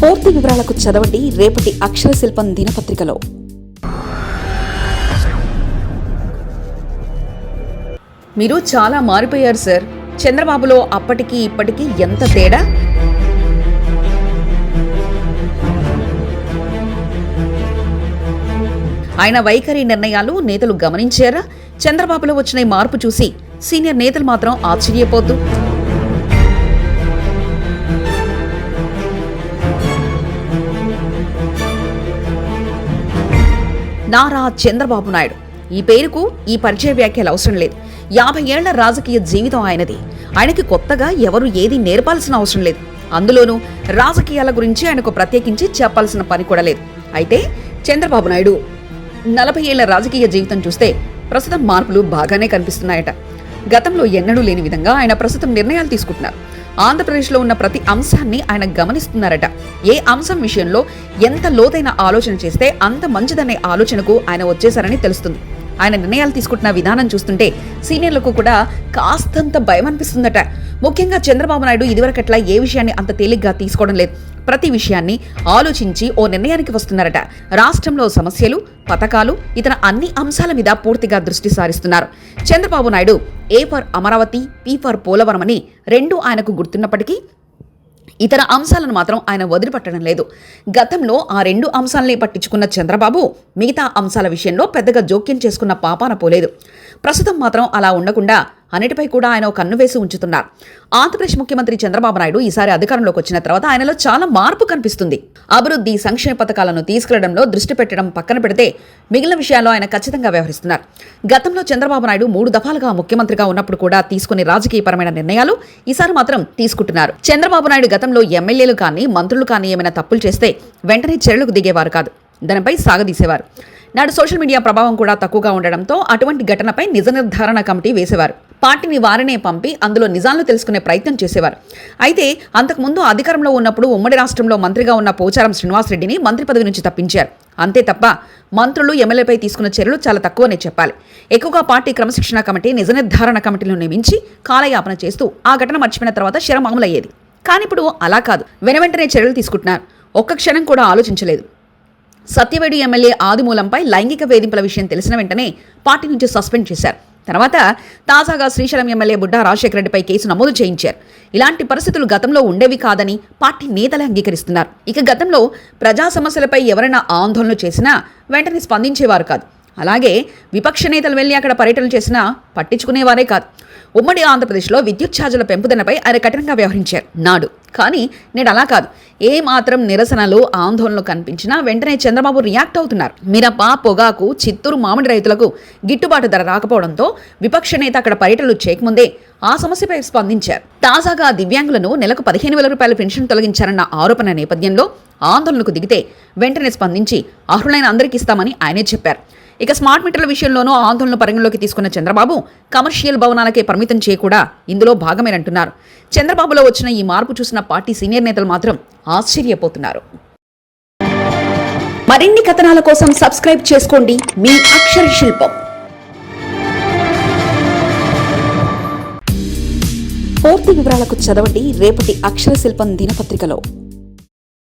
పూర్తి వివరాలకు చదవండి రేపటి అక్షర శిల్పం దినపత్రికలో. మీరు చాలా మారిపోయారు సార్. చంద్రబాబులో అప్పటికి ఇప్పటికి ఎంత తేడా? ఆయన వైఖరి నిర్ణయాలు నేతలు గమనించారా? చంద్రబాబులో వచ్చిన మార్పు చూసి సీనియర్ నేతలు మాత్రం ఆశ్చర్యపోతూ నారా చంద్రబాబు నాయుడు. ఈ పేరుకు ఈ పరిచయ వ్యాఖ్యలు అవసరం లేదు. యాభై ఏళ్ళ రాజకీయ జీవితం ఆయనది. ఆయనకి కొత్తగా ఎవరు ఏది నేర్పాల్సిన అవసరం లేదు. అందులోనూ రాజకీయాల గురించి ఆయనకు ప్రత్యేకించి చెప్పాల్సిన పని కూడా లేదు. అయితే చంద్రబాబు నాయుడు నలభై ఏళ్ళ రాజకీయ జీవితం చూస్తే ప్రస్తుతం మార్పులు బాగానే కనిపిస్తున్నాయట. గతంలో ఎన్నడూ లేని విధంగా ఆయన ప్రస్తుతం నిర్ణయాలు తీసుకుంటున్నారు. ఆంధ్రప్రదేశ్లో ఉన్న ప్రతి అంశాన్ని ఆయన గమనిస్తున్నారట. ఏ అంశం విషయంలో ఎంత లోతైన ఆలోచన చేస్తే అంత మంచిదనే ఆలోచనకు ఆయన వచ్చేశారని తెలుస్తుంది. ఆయన నిర్ణయాలు తీసుకుంటున్న విధానం చూస్తుంటే సీనియర్లకు కూడా కాస్తంత భయం అనిపిస్తుందట ముఖ్యంగా చంద్రబాబు నాయుడు ఇదివరకట్లా ఏ విషయాన్ని అంత తేలిగ్గా తీసుకోవడం లేదు. ప్రతి విషయాన్ని ఆలోచించి ఓ నిర్ణయానికి వస్తున్నారట. రాష్ట్రంలో సమస్యలు పథకాలు ఇతర అన్ని అంశాల మీద పూర్తిగా దృష్టి సారిస్తున్నారు. Chandrababu Naidu A for Amaravati P for Polavaram అని రెండు ఆయనకు గుర్తున్నప్పటికీ ఇతర అంశాలను మాత్రం ఆయన వదిలిపెట్టడం లేదు. గతంలో ఆ రెండు అంశాలని పట్టించుకున్న చంద్రబాబు మిగతా అంశాల విషయంలో పెద్దగా జోక్యం చేసుకున్న పాపాన పోలేదు. ప్రస్తుతం మాత్రం అలా ఉండకుండా అన్నిటిపై కూడా ఆయన ఒక కన్ను వేసి ఉంచుతున్నారు. ఆంధ్రప్రదేశ్ ముఖ్యమంత్రి చంద్రబాబు నాయుడు ఈసారి అధికారంలోకి వచ్చిన తర్వాత ఆయనలో చాలా మార్పు కనిపిస్తుంది. అభివృద్ధి సంక్షేమ పథకాలను తీసుకెళ్ళడంలో దృష్టి పెట్టడం పక్కన పెడితే మిగిలిన విషయాల్లో ఆయన ఖచ్చితంగా వ్యవహరిస్తున్నారు. గతంలో చంద్రబాబు నాయుడు మూడు దఫాలుగా ముఖ్యమంత్రిగా ఉన్నప్పుడు కూడా తీసుకునే రాజకీయపరమైన నిర్ణయాలు ఈసారి మాత్రం తీసుకుంటున్నారు. చంద్రబాబు నాయుడు గతంలో ఎమ్మెల్యేలు కానీ మంత్రులు కానీ ఏమైనా తప్పులు చేస్తే వెంటనే చర్యలకు దిగేవారు కాదు. దానిపై సాగదీసేవారు. నాడు సోషల్ మీడియా ప్రభావం కూడా తక్కువగా ఉండడంతో అటువంటి ఘటనపై నిజ నిర్ధారణ కమిటీ వేసేవారు. పార్టీని వారనే పంపి అందులో నిజాలను తెలుసుకునే ప్రయత్నం చేసేవారు. అయితే అంతకుముందు అధికారంలో ఉన్నప్పుడు ఉమ్మడి రాష్ట్రంలో మంత్రిగా ఉన్న పోచారం శ్రీనివాసరెడ్డిని మంత్రి పదవి నుంచి తప్పించారు. అంతే తప్ప మంత్రులు ఎమ్మెల్యేపై తీసుకున్న చర్యలు చాలా తక్కువనే చెప్పాలి. ఎక్కువగా పార్టీ క్రమశిక్షణ కమిటీ నిజ నిర్ధారణ కమిటీలను నియమించి కాలయాపన చేస్తూ ఆ ఘటన మర్చిపోయిన తర్వాత శరమాములయ్యేది కానీ ఇప్పుడు అలా కాదు. వెనవెంటనే చర్యలు తీసుకుంటున్నారు. ఒక్క క్షణం కూడా ఆలోచించలేదు. సత్యవేడి ఎమ్మెల్యే ఆదిమూలంపై లైంగిక వేధింపుల విషయం తెలిసిన వెంటనే పార్టీ నుంచి సస్పెండ్ చేశారు. తర్వాత తాజాగా శ్రీశైలం ఎమ్మెల్యే బుడ్డా రాజశేఖర రెడ్డిపై కేసు నమోదు చేయించారు. ఇలాంటి పరిస్థితులు గతంలో ఉండేవి కాదని పార్టీ నేతలు అంగీకరిస్తున్నారు. ఇక గతంలో ప్రజా సమస్యలపై ఎవరైనా ఆందోళనలు చేసినా వెంటనే స్పందించేవారు కాదు. అలాగే విపక్ష నేతలు వెళ్ళి అక్కడ పర్యటనలు చేసినా పట్టించుకునేవారే కాదు. ఉమ్మడి ఆంధ్రప్రదేశ్లో విద్యుత్ ఛార్జీల పెంపుదనపై ఆయన కఠినంగా వ్యవహరించారు. నాడు. కానీ నేడు అలా కాదు. ఏ మాత్రం నిరసనలు ఆందోళనలు కనిపించినా వెంటనే చంద్రబాబు రియాక్ట్ అవుతున్నారు. మిరప పొగాకు చిత్తూరు మామిడి రైతులకు గిట్టుబాటు ధర రాకపోవడంతో విపక్ష నేత అక్కడ పర్యటనలు చేయకముందే ఆ సమస్యపై స్పందించారు. తాజాగా దివ్యాంగులను నెలకు పదిహేను వేల రూపాయల పెన్షన్ తొలగించారన్న ఆరోపణ నేపథ్యంలో ఆందోళనకు దిగితే వెంటనే స్పందించి అర్హులైన అందరికీ ఇస్తామని ఆయనే చెప్పారు. ఇక స్మార్ట్ మీటర్ల విషయంలోనూ ఆందోళన పరిగణలోకి తీసుకున్న చంద్రబాబు కమర్షియల్ భవనాలకే పరిమితం చేయకూడా ఇందులో భాగమేనంటున్నారు. చంద్రబాబులో వచ్చిన ఈ మార్పు చూసిన పార్టీ సీనియర్ నేతలు మాత్రం ఆశ్చర్యపోతున్నారు. మరిన్ని కథనాల కోసం సబ్స్క్రైబ్ చేసుకోండి. మీ అక్షర శిల్పం. పూర్తి వివరాలకు చదవండి. రేపటి అక్షర శిల్పం దినపత్రికలో.